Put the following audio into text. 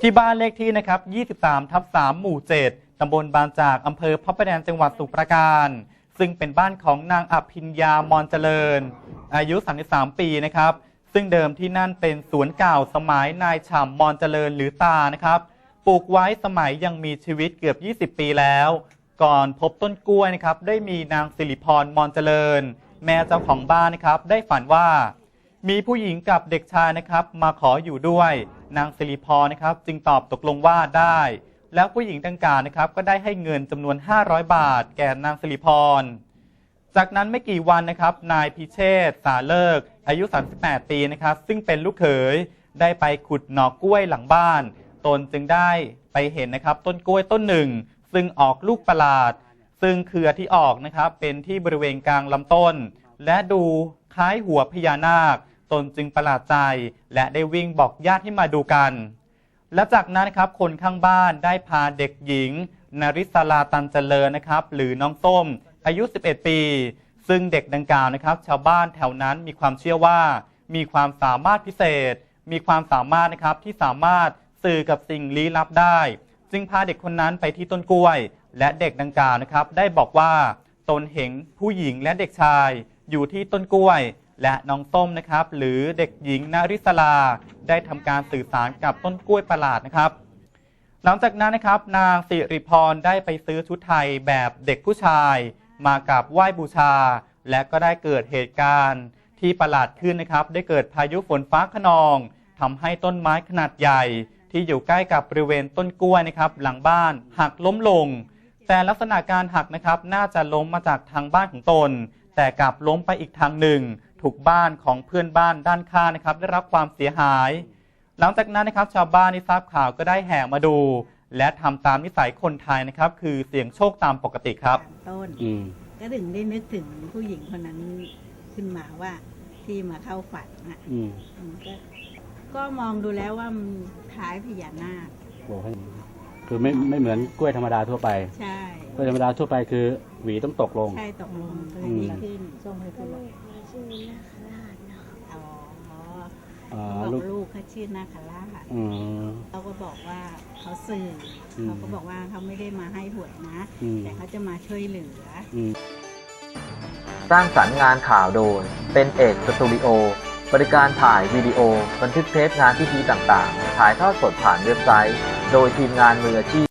ที่บ้านเลขที่นะครับ 23 ทับ 3 หมู่ 7 ตำบลบางจาก อำเภอพระประแดงจังหวัดสมุพรปราการ ซึ่งเป็นบ้านของนางอภิญญามอนเจริญ อายุ 33 ปีนะครับ ซึ่งเดิมที่นั่นเป็นสวนเก่าสมัยนายฉ่ำมอนเจริญหรือตานะครับ ปลูกไว้สมัยยังมีชีวิตเกือบ 20 ปีแล้ว ก่อนพบต้นกล้วยนะครับ ได้มีนางสิริพรมอนเจริญ แม่เจ้าของบ้านนะครับ ได้ฝันว่า มีผู้หญิงกับเด็กชายนะครับ มาขออยู่ด้วย นางสิริพรนะครับ จึงตอบตกลงว่าได้ แล้วผู้หญิงดังกล่าวนะครับ ก็ได้ให้เงินจำนวน 500 บาท แก่นางสิริพร จากนั้นไม่กี่วันนะครับ นายพิเชษสาเลิก อายุ 38 ปีนะครับ ซึ่งเป็นลูกเขยได้ไปขุดหน่อกล้วยหลังบ้าน ตนจึงได้ไปเห็นนะครับ ต้นกล้วยต้นหนึ่ง ซึ่งออกลูกประหลาด ซึ่งเครือที่ออกนะครับ เป็นที่บริเวณกลางลำต้น และดูคล้ายหัวพญานาค ตนจึงประหลาดใจ และได้วิ่งบอกญาติให้มาดูกัน และจากนั้นครับคนข้างบ้านได้พาเด็กหญิงนาริศลาตันเจริญนะครับ หรือน้องส้ม อายุ 11 ปี ซึ่งเด็กดังกล่าวนะครับ ชาวบ้านแถวนั้นมีความเชื่อว่า มีความสามารถพิเศษ มีความสามารถนะครับที่สามารถสื่อกับสิ่งลี้ลับได้ จึงพาเด็กคนนั้นไปที่ต้นกล้วย และเด็กดังกล่าวนะครับ ได้บอกว่าตนเห็นผู้หญิงและเด็กชายอยู่ที่ต้นกล้วย และน้องส้มนะครับ หรือเด็กหญิงนาริศลาได้ทำการสื่อสารกับต้นกล้วยประหลาดนะครับ หลังจากนั้นนะครับ นางสิริพรได้ไปซื้อชุดไทยแบบเด็กผู้ชาย มากับไหว้บูชา และก็ได้เกิดเหตุการณ์ที่ประหลาดขึ้นนะครับ ได้เกิดพายุฝนฟ้าขนองทำให้ต้นไม้ขนาดใหญ่ ที่อยู่ใกล้กับบริเวณต้นกล้วยนะครับ หลังบ้านหักล้มลง แต่ลักษณะการหักนะครับ น่าจะล้มมาจากทางบ้านของตน แต่กลับล้มไปอีกทางหนึ่ง ถูกบ้านของเพื่อนบ้านด้านข้างนะครับ ได้รับความเสียหาย หลังจากนั้นนะครับชาวบ้านที่ทราบข่าวก็ได้แห่มาดู และทำตามนิสัยคนไทยนะครับ คือเสี่ยงโชคตามปกติครับ ต้นอืมก็ถึงได้นึกถึงผู้หญิงคนนั้นขึ้นมาว่าที่มาเข้าฝันน่ะอืมอืมก็ก็มองดูแล้วว่ามันคล้ายพญานาคบอกให้ คือไม่ไม่เหมือนกล้วยธรรมดาทั่วไปใช่กล้วยธรรมดาทั่วไปคือหวีต้องตกลง ใช่ตกลงก็อืมดีขึ้นส่งให้ก็คุณลูกมีชื่อนาคราชเนาะอ๋ออ่าบอกลูกลูกเขาชื่อนาคาราชอืมเขาก็บอกว่าเขาสื่ออมเขาก็บอกว่าเขาไม่ได้มาให้หวยนะอืมแต่เขาจะมาช่วยเหลืออืมสร้างสรรค์งานข่าวโดย เป็นเอกสตูดิโอบริการถ่ายวิดีโอ บันทึกเทปงานพิธีต่างๆ ถ่ายทอดสดผ่านเว็บไซต์ โดยทีมงานมืออาชีพ